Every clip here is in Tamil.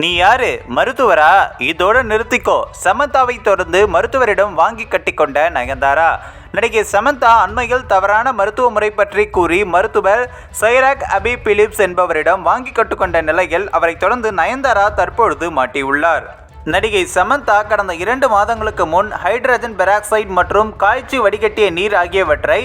நீ யாரு? மருத்துவரா? இதோட நிறுத்திக்கோ. சமந்தாவை தொடர்ந்து மருத்துவரிடம் வாங்கி கட்டிக்கொண்ட நயன்தாரா. நடிகை சமந்தா அண்மையில் தவறான மருத்துவ முறை பற்றி கூறி மருத்துவர் சைராக் அபி பிலிப்ஸ் என்பவரிடம் வாங்கி கட்டுக்கொண்ட நிலையில் அவரை தொடர்ந்து நயன்தாரா தற்பொழுது மாட்டியுள்ளார். நடிகை சமந்தா கடந்த இரண்டு மாதங்களுக்கு முன் ஹைட்ரஜன் பெராக்சைடு மற்றும் காய்ச்சி வடிகட்டிய நீர் ஆகியவற்றை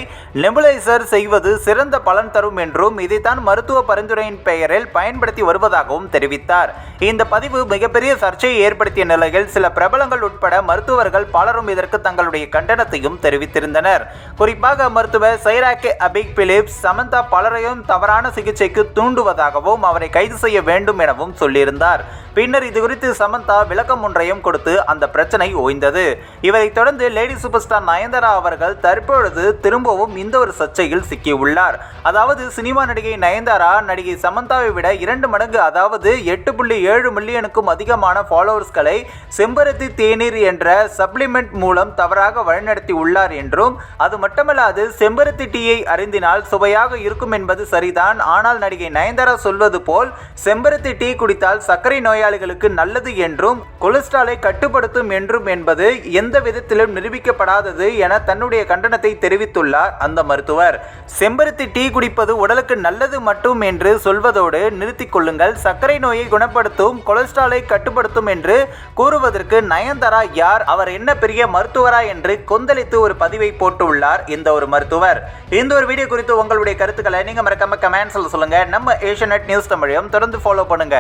நெபுலைசர் செய்வது சிறந்த பலன் தரும் என்றும் இதைத்தான் மருத்துவ பரிந்துரையின் பெயரில் பயன்படுத்தி வருவதாகவும் தெரிவித்தார். இந்த பதிவு மிகப்பெரிய சர்ச்சையை ஏற்படுத்திய நிலையில் சில பிரபலங்கள் உட்பட மருத்துவர்கள் பலரும் இதற்கு தங்களுடைய கண்டனத்தையும் தெரிவித்திருந்தனர். குறிப்பாக மருத்துவர் சைராக்கே அபிக் பிலிப்ஸ் சமந்தா பலரையும் தவறான சிகிச்சைக்கு தூண்டுவதாகவும் அவரை கைது செய்ய வேண்டும் எனவும் சொல்லியிருந்தார். பின்னர் இது குறித்து சமந்தா விளக்கம் ஒன்றையும் கொடுத்து அந்த பிரச்சனை ஓய்ந்தது. இவரைத் தொடர்ந்து லேடி சூப்பர் ஸ்டார் நயன்தாரா அவர்கள் தற்பொழுது திரும்பவும் இந்த ஒரு சர்ச்சையில் சிக்கியுள்ளார். அதாவது சினிமா நடிகை நயன்தாரா நடிகை சமந்தாவை விட இரண்டு மடங்கு அதாவது எட்டு புள்ளி ஏழு மில்லியனுக்கும் அதிகமான ஃபாலோவர்ஸ்களை செம்பருத்தி தேநீர் என்ற சப்ளிமெண்ட் மூலம் தவறாக வழிநடத்தி உள்ளார் என்றும் அது மட்டுமல்லாது செம்பருத்தி டீயை அறிந்தினால் சுவையாக இருக்கும் என்பது சரிதான். ஆனால் நடிகை நயன்தாரா சொல்வது போல் செம்பருத்தி டீ குடித்தால் சர்க்கரை நோயாளிகளுக்கு நல்லது என்றும் கொலஸ்ட்ராலை கட்டுப்படுத்தும் என்றும் என்பது எந்த விதத்திலும் நிரூபிக்கப்படாதது என தன்னுடைய கண்டனத்தை தெரிவித்துள்ளார் அந்த மருத்துவர். செம்பருத்தி டீ குடிப்பது உடலுக்கு நல்லது மட்டும் என்று சொல்வதோடு நிறுத்திக் கொள்ளுங்கள். சர்க்கரை நோயை குணப்படுத்தும் கொலஸ்ட்ராலை கட்டுப்படுத்தும் என்று கூறுவதற்கு நயன்தாரா யார்? அவர் என்ன பெரிய மருத்துவரா என்று கொந்தளித்து ஒரு பதிவை போட்டுள்ளார் இந்த ஒரு மருத்துவர். இந்த ஒரு வீடியோ குறித்து உங்களுடைய கருத்துக்களை நீங்க மறக்காம கமெண்ட்ஸ்ல சொல்லுங்க. நம்ம ஏஷியநெட் நியூஸ் தமிழையும் தொடர்ந்து ஃபாலோ பண்ணுங்க.